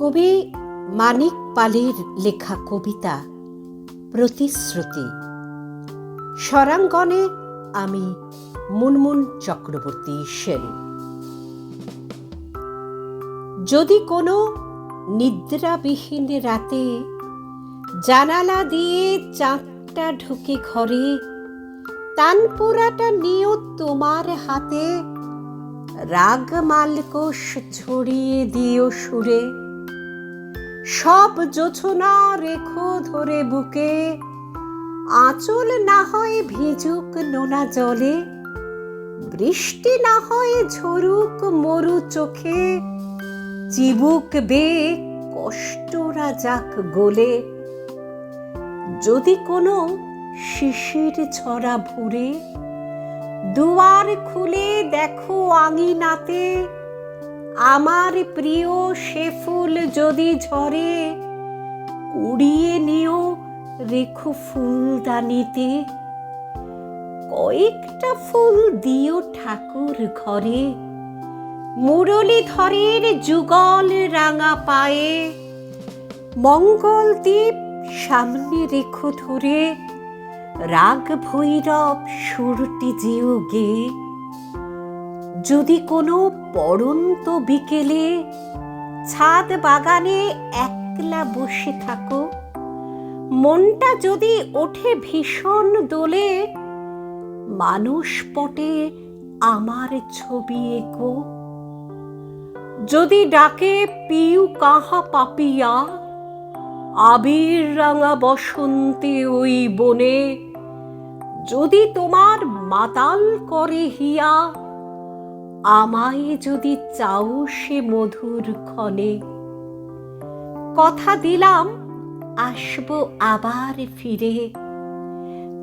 কবি মানিক পালের লেখা কবিতা, প্রতিশ্রুতি। স্বরাঙ্গনে আমি মুনমুন চক্রবর্তী সেন। যদি কোনো নিদ্রাবিহীন রাতে জানালা দিয়ে চাঁদটা ঢুকে ঘরে, তানপুরাটা নিও তোমার হাতে রাগ মালকোষ ছড়িয়ে দিও সুরে। সব জোছনা রেখো ধরে বুকে। আঁচল না হয় ভিজুক নোনা জলে, বৃষ্টি না হয় ঝরুক মরু চোখে। চিবুক বে কষ্টরা যাক গোলে। যদি কোনো শিশির ছড়া ভুরে, দুয়ার খুলে দেখো আঙিনাতে আমার প্রিয় সে ফুল যদি ঝরে উড়িয়ে নিও রেখো ফুলদানিতে। কয়েকটা ফুল দিও ঠাকুর ঘরে মুরলীধরের যুগল রাঙা পায়ে। মঙ্গল দ্বীপ সামনে রেখো ধরে, রাগ ভৈরব সুরটি যেও গে। যদি কোনো পড়ন্ত বিকেলে ছাদ বাগানে একলা বসে থাকো, মনটা যদি ওঠে ভীষণ দোলে, মানুষ পটে আমার ছবি এঁকো। যদি ডাকে পিউ কাহা পাপিয়া, আবির রাঙা বসন্তে ওই বনে, যদি তোমার মাতাল করে হিয়া আমায় যদি চাও সে মধুর ক্ষণে। কথা দিলাম, আসব আবার ফিরে।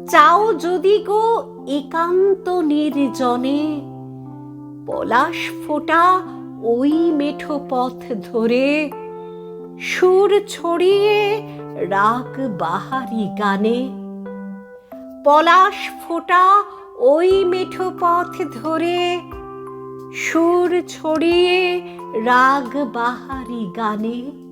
চাও যদি গো একান্ত নির্জনে। পলাশ ফোটা ওই মেঠো পথ ধরে। সুর ছড়িয়ে রাগ বাহারি গানে। পলাশ ফোটা ওই মেঠো পথ ধরে। সুর ছড়িয়ে রাগ বাহারি গানে।